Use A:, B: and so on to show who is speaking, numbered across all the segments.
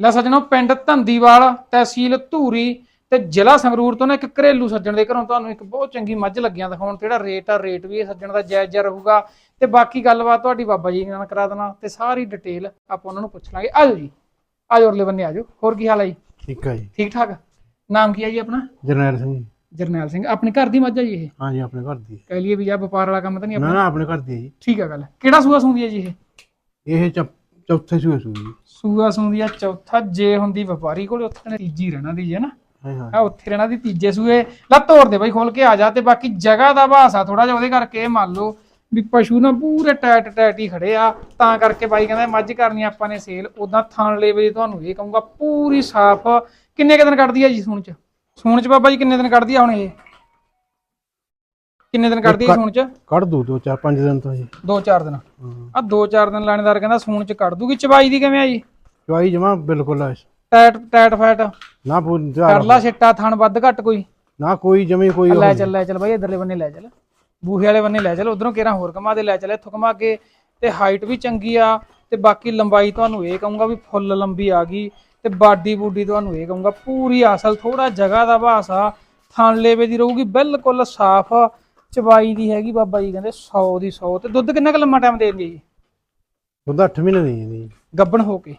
A: ਲੈ ਸੱਜਣੋ ਪਿੰਡ ਧੰਦੀਵਾਲ ਤਹਿਸੀਲ ਧੂਰੀ ਤੇ ਜ਼ਿਲ੍ਹਾ ਸੰਗਰੂਰ ਤੋਂ ਨਾ ਇੱਕ ਘਰੇਲੂ ਸੱਜਣ ਦੇ ਘਰੋਂ ਤੁਹਾਨੂੰ ਇੱਕ ਬਹੁਤ ਚੰਗੀ ਮੱਝ ਲੱਗੀਆਂ ਦਿਖਾਉਣ। ਤੇ ਜਿਹੜਾ ਰੇਟ ਆ ਰੇਟ ਵੀ ਇਹ ਸੱਜਣ ਦਾ ਜਾਇਜ਼ ਜਿਹਾ ਰਹੂਗਾ। ਤੇ ਬਾਕੀ ਗੱਲਬਾਤ ਤੁਹਾਡੀ ਬਾਬਾ ਜੀ ਨਾਲ ਕਰਾ ਦੇਣਾ ਤੇ ਸਾਰੀ ਡਿਟੇਲ ਆਪਾਂ ਉਹਨਾਂ ਨੂੰ ਪੁੱਛ ਲਾਂਗੇ। ਆਜੋ ਜੀ ਆਜੋ ਅਗਲੇ ਬੰਨੇ ਆਜੋ। ਹੋਰ ਕੀ ਹਾਲ ਹੈ ਜੀ?
B: ਠੀਕ ਹੈ ਜੀ।
A: ਠੀਕ ਠਾਕ ਨਾਮ ਕੀ ਹੈ ਜੀ ਆਪਣਾ?
B: ਜਰਨੈਲ ਸਿੰਘ ਜੀ।
A: ਜਰਨੈਲ ਸਿੰਘ। ਆਪਣੀ ਘਰ ਦੀ ਮੱਝ ਹੈ ਜੀ ਇਹ?
B: ਹਾਂ ਜੀ ਆਪਣੇ ਘਰ ਦੀ।
A: ਕਹਿ ਲਈਏ ਵੀ ਆ ਵਪਾਰ ਵਾਲਾ ਕੰਮ ਤਾਂ ਨਹੀਂ
B: ਨਾ
A: ਆਪਣਾ
B: ਨਾ ਆਪਣੇ? ਘਰ ਦੀ ਹੈ ਜੀ।
A: ਠੀਕ ਆ ਗੱਲ। ਕਿਹੜਾ ਸੂਆ ਸੂੰਦੀ ਹੈ ਜੀ ਇਹ?
B: ਇਹ ਚੌ- ਚੌਥੇ ਸੂਏ ਸੂ ਜੀ
A: ਸੂਆ ਸੂੰਦੀ ਆ ਚੌਥਾ ਜੇ ਹੁੰਦੀ ਵਪਾਰੀ ਕੋਲੇ ਉੱਥੇ ਨੇ ਤੀਜੀ ਰਹਿਣਾ ਦੀ ਹੈ ਨਾ।
B: ਹਾਂ ਹਾਂ
A: ਆ ਉੱਥੇ ਰਹਿਣਾ ਦੀ ਤੀਜੇ ਸੂਏ। ਲੈ ਤੋੜ ਦੇ ਬਾਈ ਖੋਲ ਕੇ ਆ ਜਾ ਤੇ ਬਾਕੀ ਜਗ੍ਹਾ ਦਾ ਭਾਸਾ ਥੋੜਾ ਜਿਹਾ ਉਹਦੇ ਕਰਕੇ ਇਹ ਮੰਨ ਲਓ ਵੀ ਪਸ਼ੂ ਨਾ ਪੂਰੇ ਟੈਟ ਟੈਟ ਹੀ ਖੜੇ ਆ। ਤਾਂ ਕਰਕੇ ਬਾਈ ਕਹਿੰਦਾ ਮੱਝ ਕਰਨੀ ਆਪਾਂ ਨੇ ਸੇਲ। ਉਦਾਂ ਥਣ ਲੈਵੇ ਤੁਹਾਨੂੰ ਇਹ ਕਹੂੰਗਾ ਪੂਰੀ ਸਾਫ਼। ਕਿੰਨੇ ਕੁ ਦਿਨ ਕੱਢਦੀ ਆ ਜੀ ਸੂਣ ਚ? ਸੂਣ ਚ ਬਾਬਾ ਜੀ ਕਿੰਨੇ ਦਿਨ ਕੱਢਦੀ ਆ ਹੁਣ ਇਹ? ਕਿੰਨੇ ਦਿਨ ਕੱਢਦੀ ਆ ਸੂਣ ਚ?
B: ਕੱਢ ਦੂ ਦੋ ਚਾਰ ਪੰਜ ਦਿਨ ਤੋਂ ਜੀ।
A: 2-4 ਦਿਨ। ਆ 2-4 ਦਿਨ ਲਾਣੇਦਾਰ ਕਹਿੰਦਾ ਸੂਣ ਚ ਕੱਢ ਦੂਗੀ। ਚਬਾਈ ਦੀ ਕਿਵੇਂ ਆ ਜੀ?
B: ਚਵਾਈ ਜਮਾ ਬਿਲਕੁਲ ਐ।
A: ਟੈਟ ਟੈਟ ਫੈਟ।
B: ਨਾ ਪੂ
A: ਕਰ ਲਾ ਛਿੱਟਾ ਥਣ ਵੱਧ ਘੱਟ ਕੋਈ।
B: ਨਾ ਕੋਈ ਜਮੀ ਕੋਈ
A: ਲੈ। ਚੱਲ ਲੈ ਚੱਲ ਬਾਈ ਇਧਰਲੇ ਬੰਨੇ ਲੈ ਚੱਲ। ਬੂਹੇ ਵਾਲੇ ਬੰਨੇ ਲੈ ਚੱਲ ਉਧਰੋਂ ਕਿਹੜਾ ਹੋਰ ਕਮਾ ਦੇ ਲੈ ਚੱਲ ਇੱਥੋਂ ਕਮਾ ਕੇ। ਤੇ ਹਾਈਟ ਵੀ ਚੰਗੀ ਆ ਤੇ ਬਾਕੀ ਲੰਬਾਈ ਤੁਹਾਨੂੰ ਇਹ ਕਹੂੰਗਾ ਵੀ ਫੁੱਲ ਲੰਬੀ ਆ ਗਈ ਤੇ ਬਾਡੀ ਬੂਡੀ ਤੁਹਾਨੂੰ ਇਹ ਕਹੂੰਗਾ ਪੂਰੀ ਅਸਲ ਥੋੜਾ ਜਗ੍ਹਾ ਦਾ ਭਾਸਾ ਥਣ ਲੇਵੇ ਦੀ ਰਹੂਗੀ ਬਿਲਕੁਲ ਸਾਫ਼। ਚਬਾਈ ਦੀ ਹੈਗੀ ਬਾਬਾ ਜੀ ਕਹਿੰਦੇ 100 ਦੀ 100 ਤੇ ਦੁੱਧ ਕਿੰਨਾ ਕੁ ਲੰਮਾ ਟਾਈਮ ਦੇ ਦਿੰਦੀ ਜੀ?
B: ਦੁੱਧ 8 ਮਹੀਨੇ ਦੀ ਹੈ ਜੀ।
A: ਗੱਬਣ ਹੋ ਕੇ।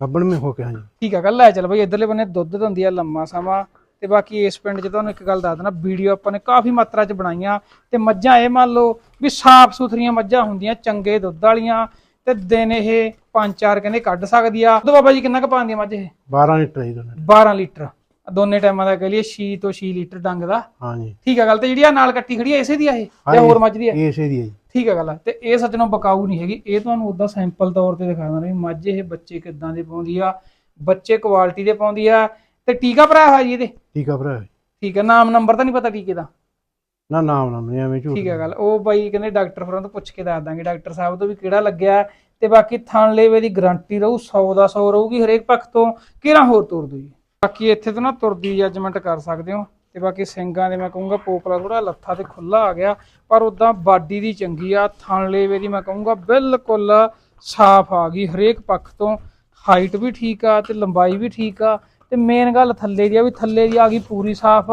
B: ਗੱਬਣ ਮੇ ਹੋ ਕੇ ਹਾਂ ਜੀ
A: ਠੀਕ ਆ ਗੱਲ ਲੈ ਚੱਲ ਬਈ ਇਧਰਲੇ ਬੰਨੇ ਦੁੱਧ ਦਿੰਦੀ ਆ ਲੰਮਾ ਸਮਾਂ ਤੇ ਬਾਕੀ ਇਸ ਪਿੰਡ 'ਚ ਤੁਹਾਨੂੰ ਇੱਕ ਗੱਲ ਦੱਸ ਦੇਣਾ ਵੀਡੀਓ ਆਪਾਂ ਨੇ ਕਾਫੀ ਮਾਤਰਾ 'ਚ ਬਣਾਈਆਂ ਤੇ ਮੱਝਾਂ ਇਹ ਮੰਨ ਲਓ ਵੀ ਸਾਫ਼ ਸੁਥਰੀਆਂ ਮੱਝਾਂ ਹੁੰਦੀਆਂ ਚੰਗੇ ਦੁੱਧ ਵਾਲੀਆਂ ਤੇ ਦਿਨ ਇਹ ਪੰਜ ਚਾਰ ਕਹਿੰਦੇ ਕੱਢ ਸਕਦੀ ਆ। ਦੁੱਧ ਬਾਬਾ ਜੀ ਕਿੰਨਾ ਕੁ ਪਾਉਂਦੀ ਆ ਮੱਝ ਇਹ?
B: 12 ਲੀਟਰ ਜੀ ਦੋਨੇ
A: 12 ਲੀਟਰ। ਦੋਨੇ ਟਾਈਮਾਂ ਦਾ ਕਹ ਲਈਏ 6 ਤੋਂ 6 ਲੀਟਰ ਡੰਗ ਦਾ।
B: ਹਾਂ ਜੀ
A: ਠੀਕ ਆ ਗੱਲ ਤੇ ਜਿਹੜੀ ਆ ਨਾਲ ਕੱਟੀ ਖੜੀ ਆ ਇਸੇ ਦੀ ਆ ਇਹ?
B: ਹਾਂ
A: ਜਾਂ ਹੋਰ ਮੱਝ ਦੀ ਆ?
B: ਇਹ ਇਸੇ ਦੀ ਹੈ ਜੀ।
A: ਠੀਕ ਹੈ ਗੱਲ ਆ। ਤੇ ਇਹ ਸੱਜਣੋਂ ਬਕਾਊ ਨਹੀਂ ਹੈਗੀ। ਇਹ ਤੁਹਾਨੂੰ ਉਦਾਂ ਸੈਂਪਲ ਤੌਰ ਤੇ ਦਿਖਾ ਦਿੰਦਾ ਵੀ ਮੱਝ ਇਹ ਬੱਚੇ ਕਿੱਦਾਂ ਦੇ ਪਾਉਂਦੀ ਆ? ਬੱਚੇ ਕੁਆਲਿਟੀ ਦੇ ਪਾਉਂਦੀ ਆ। ਤੇ ਟੀਕਾ ਭਰਾ ਹੋਇਆ ਜੀ ਇਹਦੇ?
B: ਟੀਕਾ ਭਰਾ
A: ਠੀਕ ਹੈ ਨਾਮ ਨੰਬਰ ਤਾਂ ਨਹੀਂ ਪਤਾ ਟੀਕੇ ਦਾ?
B: ਨਾ ਨਾਮ ਨਾ ਨਹੀਂ ਐਵੇਂ ਝੂਠ
A: ਠੀਕ ਹੈ ਗੱਲ। ਉਹ ਬਾਈ ਕਹਿੰਦੇ ਡਾਕਟਰ ਫਰਾਂ ਤੋਂ ਪੁੱਛ ਕੇ ਦੱਸ ਦਾਂਗੇ। ਡਾਕਟਰ ਸਾਹਿਬ ਤੋਂ ਵੀ ਕਿਹੜਾ ਲੱਗਿਆ। ਤੇ ਬਾਕੀ ਥਣ ਲੇਵੇ ਦੀ ਗਾਰੰਟੀ ਰਹੂ। 100 ਦਾ 100 ਰਹੂਗੀ ਹਰੇਕ ਪੱਖ ਤੋਂ। ਕਿਹੜਾ ਹੋਰ ਤੋਰ ਦੋ ਜੀ ਬਾਕੀ ਇੱਥੇ ਤੋਂ ਨਾ ਤੁਰਦੀ ਜੱਜਮੈਂਟ ਕਰ ਸਕਦੇ ਹੋ। ਤੇ ਬਾਕੀ ਸਿੰਗਾਂ ਦੇ ਮੈਂ ਕਹੂੰਗਾ ਪੋਪਲਾ ਥੋੜਾ ਲੱਥਾ ਤੇ ਖੁੱਲਾ ਆ ਗਿਆ ਪਰ ਉਦਾਂ ਬਾਡੀ ਦੀ ਚੰਗੀ ਆ ਥਣ ਲੇਵੇ ਦੀ ਮੈਂ ਕਹੂੰਗਾ ਬਿਲਕੁਲ ਸਾਫ਼ ਆ ਗਈ ਹਰੇਕ ਪੱਖ ਤੋਂ। ਹਾਈਟ ਵੀ ਠੀਕ ਆ ਤੇ ਲੰਬਾਈ ਵੀ ਠੀਕ ਆ ਤੇ ਮੇਨ ਗੱਲ ਥੱਲੇ ਦੀ ਆ ਵੀ ਥੱਲੇ ਦੀ ਆ ਗਈ ਪੂਰੀ ਸਾਫ਼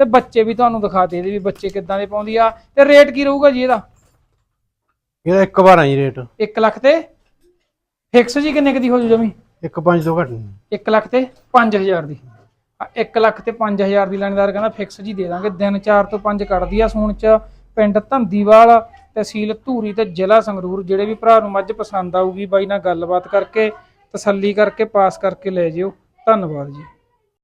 A: ਤੇ ਬੱਚੇ ਵੀ ਤੁਹਾਨੂੰ ਦਿਖਾਤੇ ਇਹਦੇ ਵੀ ਬੱਚੇ ਕਿੱਦਾਂ ਦੇ ਪਾਉਂਦੀ ਆ ਤੇ ਰੇਟ ਕੀ ਰਹੂਗਾ ਜੀ ਇਹਦਾ?
B: ਇਹਦਾ ਇੱਕ ਵਾਰ ਜੀ ਰੇਟ
A: 1 ਲੱਖ ਤੇ? ਫਿਕਸ ਜੀ ਕਿੰਨੇ ਕੁ ਦੀ ਹੋ ਜੂ ਜਮੀ?
B: ਇੱਕ ਪੰਜ ਤੋਂ ਘੱਟ ਨਹੀਂ।
A: 1 ਲੱਖ ਤੇ 5000 ਦੀ। 1 ਲੱਖ ਤੇ 5000 ਦੀ ਲੈਣਦਾਰ ਕਹਿੰਦਾ ਫਿਕਸ ਜੀ ਦੇ ਦਾਂਗੇ। ਦਿਨ 4 ਤੋਂ 5 ਕੱਢਦੀ ਆ ਸੂਣ ਚ ਪਿੰਡ ਧੰਦੀਵਾਲ ਤਹਿਸੀਲ ਧੂਰੀ ਤੇ ਜ਼ਿਲ੍ਹਾ ਸੰਗਰੂਰ। ਜਿਹੜੇ ਵੀ ਭਰਾ ਨੂੰ ਮੱਝ ਪਸੰਦ ਆਊਗੀ ਬਾਈ ਨਾਲ ਗੱਲਬਾਤ ਕਰਕੇ, ਤਸੱਲੀ ਕਰਕੇ, ਪਾਸ ਕਰਕੇ ਲੈ ਜਿਓ। ਧੰਨਵਾਦ ਜੀ।